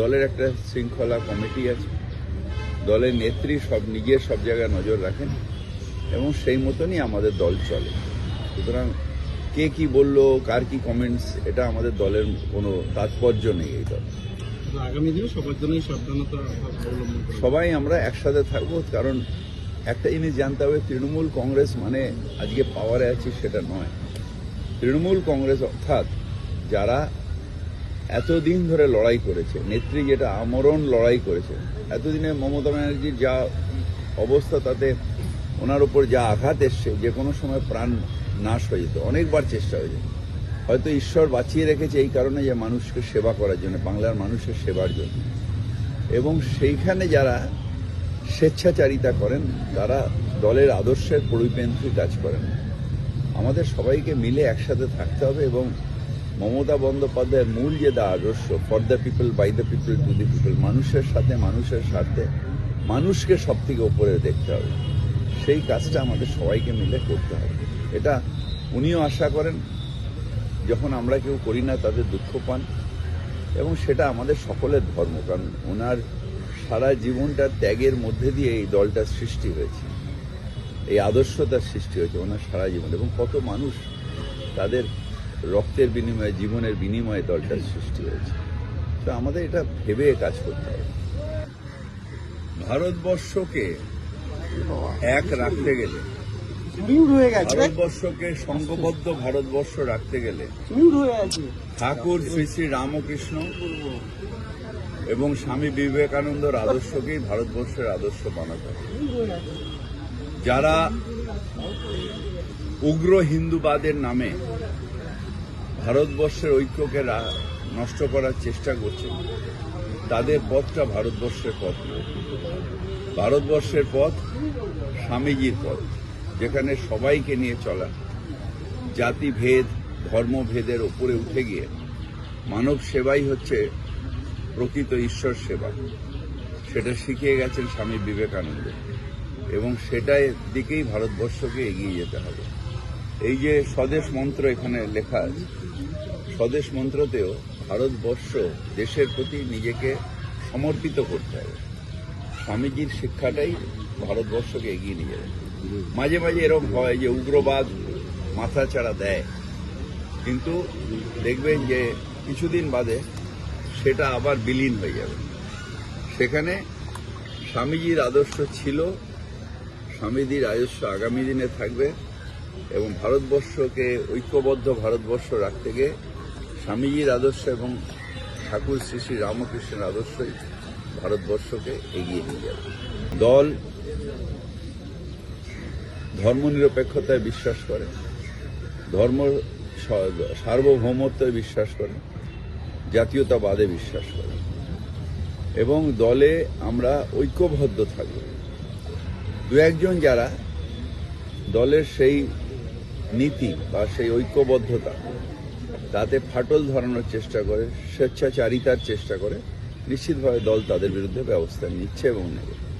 দলের একটা শৃঙ্খলা কমিটি আছে। দলের নেত্রী সব নিজের সব জায়গায় নজর রাখেন এবং সেই মতনই আমাদের দল চলে। সুতরাং কে কি বলল কার কি কমেন্টস এটা আমাদের দলের কোনো তাৎপর্য নেই এই দল। আগামী দিনে সবার জন্যই সাবধানতা সবাই আমরা একসাথে থাকব কারণ একটা জিনিস জানতে হবে তৃণমূল কংগ্রেস মানে আজকে পাওয়ারে আছি সেটা নয়। তৃণমূল কংগ্রেস অর্থাৎ যারা এতদিন ধরে লড়াই করেছে। নেত্রী যেটা আমরণ লড়াই করেছে। এতদিনে মমতা ব্যানার্জির যা অবস্থা, তাতে ওনার উপর যা আঘাত এসছে, যে কোনো সময় প্রাণ নাশ হয়ে যেত। অনেকবার চেষ্টা হয়েছে হয়তো ঈশ্বর বাঁচিয়ে রেখেছে এই কারণে যে মানুষকে সেবা করার জন্য, বাংলার মানুষের সেবার জন্য। এবং সেইখানে যারা স্বেচ্ছাচারিতা করেন, তারা দলের আদর্শের পরিপন্থী কাজ করেন। আমাদের সবাইকে মিলে একসাথে থাকতে হবে এবং মমতা বন্দ্যোপাধ্যায়ের মূল যে দা আদর্শ for the people by the people to the people মানুষের সাথে, মানুষের স্বার্থে, মানুষকে সব থেকে ওপরে দেখতে হবে। সেই কাজটা আমাদের সবাইকে মিলে করতে হবে। এটা উনিও আশা করেন, যখন আমরা কেউ করি না, তাদের দুঃখ পান। এবং সেটা আমাদের সকলের ধর্ম, কারণ ওনার সারা জীবনটা ত্যাগের মধ্যে দিয়ে এই দলটার সৃষ্টি হয়েছে। এই আদর্শতার সৃষ্টি হয়েছে ওনার সারা জীবন। এবং কত মানুষ তাদের রক্তের বিনিময়ে জীবনের বিনিময়ে দলটার সৃষ্টি হয়েছে। তো আমাদের এটা ভেবে কাজ করতে হবে। ভারতবর্ষকে এক রাখতে গেলে ভারতবর্ষকে সংঘবদ্ধ ভারতবর্ষ রাখতে গেলে ঠাকুর শ্রী শ্রী রামকৃষ্ণ এবং স্বামী বিবেকানন্দর আদর্শকেই ভারতবর্ষের আদর্শ বানাতে যারা উগ্র হিন্দুবাদের নামে ভারতবর্ষের ঐক্যকে নষ্ট করার চেষ্টা করছে তাদের পথটা ভারতবর্ষের পথ নয় ভারতবর্ষের পথ স্বামীজির পথ, যেখানে সবাইকে নিয়ে চলা, জাতিভেদ, ধর্মভেদের ওপরে উঠে গিয়ে মানব সেবাই হচ্ছে প্রকৃত ঈশ্বর সেবা। সেটা শিখিয়ে গেছেন স্বামী বিবেকানন্দ। এবং সেটাই দিকেই ভারতবর্ষকে এগিয়ে যেতে হবে। এই যে স্বদেশ মন্ত্র এখানে লেখা আছে, স্বদেশ মন্ত্রতেও ভারতবর্ষ দেশের প্রতি নিজেকে সমর্পিত করতে হবে। স্বামীজির শিক্ষাটাই ভারতবর্ষকে এগিয়ে নিয়ে যাবে। মাঝে মাঝে এরকম হয় যে উগ্রবাদ মাথাচাড়া দেয়। কিন্তু দেখবেন যে কিছুদিন বাদে সেটা আবার বিলীন হয়ে যাবে। সেখানে স্বামীজির আদর্শ ছিল, স্বামীজির আদর্শ আগামী দিনে থাকবে। এবং ভারতবর্ষকে ঐক্যবদ্ধ ভারতবর্ষ রাখতে গিয়ে স্বামীজির আদর্শ এবং ঠাকুর শ্রী শ্রী রামকৃষ্ণের আদর্শই ভারতবর্ষকে এগিয়ে নিয়ে যাবে। দল ধর্মনিরপেক্ষতায় বিশ্বাস করে, ধর্ম সার্বভৌমত্বে বিশ্বাস করে, জাতীয়তাবাদে বিশ্বাস করে এবং দলে আমরা ঐক্যবদ্ধ থাকব। দু একজন যারা দলের সেই নীতি বা সেই ঐক্যবদ্ধতা, তাতে ফাটল ধরানোর চেষ্টা করে, স্বেচ্ছাচারিতার চেষ্টা করে, নিশ্চিতভাবে দল তাদের বিরুদ্ধে ব্যবস্থা নিচ্ছে এবং নেবে।